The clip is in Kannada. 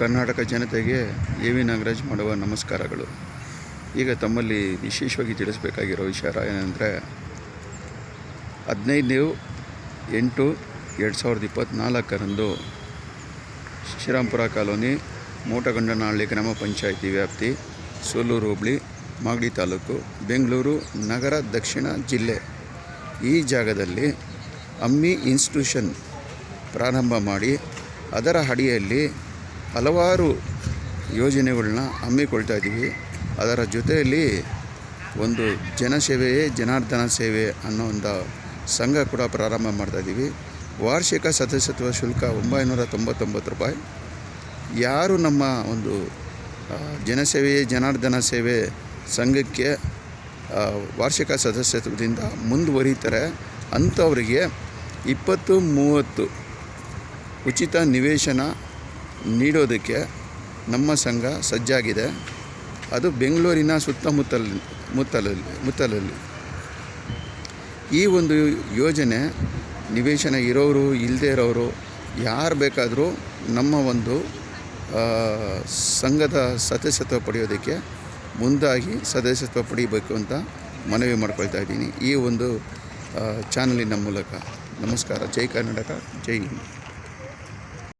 ಕರ್ನಾಟಕ ಜನತೆಗೆ ಎ ವಿ ನಾಗರಾಜ್ ಮಾಡುವ ನಮಸ್ಕಾರಗಳು. ಈಗ ತಮ್ಮಲ್ಲಿ ವಿಶೇಷವಾಗಿ ತಿಳಿಸಬೇಕಾಗಿರೋ ವಿಚಾರ ಏನಂದರೆ ಹದಿನೈದು ಎಂಟು ಎರಡು ಸಾವಿರದ ಇಪ್ಪತ್ತ್ನಾಲ್ಕರಂದು ಶ್ರೀರಾಮ್ಪುರ ಕಾಲೋನಿ ಮೋಟಗೊಂಡನಹಳ್ಳಿ ಗ್ರಾಮ ಪಂಚಾಯಿತಿ ವ್ಯಾಪ್ತಿ ಸೋಲೂರು ಹೋಬಳಿ, ಮಾಗಡಿ ತಾಲೂಕು, ಬೆಂಗಳೂರು ನಗರ ದಕ್ಷಿಣ ಜಿಲ್ಲೆ. ಈ ಜಾಗದಲ್ಲಿ ಅಮ್ಮಿ ಇನ್ಸ್ಟಿಟ್ಯೂಷನ್ ಪ್ರಾರಂಭ ಮಾಡಿ ಅದರ ಅಡಿಯಲ್ಲಿ ಹಲವಾರು ಯೋಜನೆಗಳನ್ನ ಹಮ್ಮಿಕೊಳ್ತಾ ಇದ್ದೀವಿ. ಅದರ ಜೊತೆಯಲ್ಲಿ ಒಂದು ಜನಸೇವೆಯೇ ಜನಾರ್ದನ ಸೇವೆ ಅನ್ನೋ ಒಂದು ಸಂಘ ಕೂಡ ಪ್ರಾರಂಭ ಮಾಡ್ತಾ ಇದ್ದೀವಿ. ವಾರ್ಷಿಕ ಸದಸ್ಯತ್ವ ಶುಲ್ಕ ಒಂಬೈನೂರ ತೊಂಬತ್ತೊಂಬತ್ತು ರೂಪಾಯಿ. ಯಾರು ನಮ್ಮ ಒಂದು ಜನಸೇವೆಯೇ ಜನಾರ್ದನ ಸೇವೆ ಸಂಘಕ್ಕೆ ವಾರ್ಷಿಕ ಸದಸ್ಯತ್ವದಿಂದ ಮುಂದುವರಿತಾರೆ ಅಂಥವರಿಗೆ ಇಪ್ಪತ್ತು, ಮೂವತ್ತು ಉಚಿತ ನಿವೇಶನ ನೀಡೋದಕ್ಕೆ ನಮ್ಮ ಸಂಘ ಸಜ್ಜಾಗಿದೆ. ಅದು ಬೆಂಗಳೂರಿನ ಸುತ್ತಮುತ್ತಲ, ಮುತ್ತಲಲ್ಲಿ ಮುತ್ತಲಲ್ಲಿ. ಈ ಒಂದು ಯೋಜನೆ ನಿವೇಶನ ಇರೋರು ಇಲ್ಲದೇ ಇರೋರು, ಯಾರು ಬೇಕಾದರೂ ನಮ್ಮ ಒಂದು ಸಂಘದ ಸದಸ್ಯತ್ವ ಪಡೆಯೋದಕ್ಕೆ ಮುಂದಾಗಿ ಸದಸ್ಯತ್ವ ಪಡಿಬೇಕು ಅಂತ ಮನವಿ ಮಾಡ್ಕೊಳ್ತಾ ಇದ್ದೀನಿ. ಈ ಒಂದು ಚಾನಲಿನ ಮೂಲಕ. ನಮಸ್ಕಾರ. ಜೈ ಕರ್ನಾಟಕ. ಜೈ ಹಿಂದ್.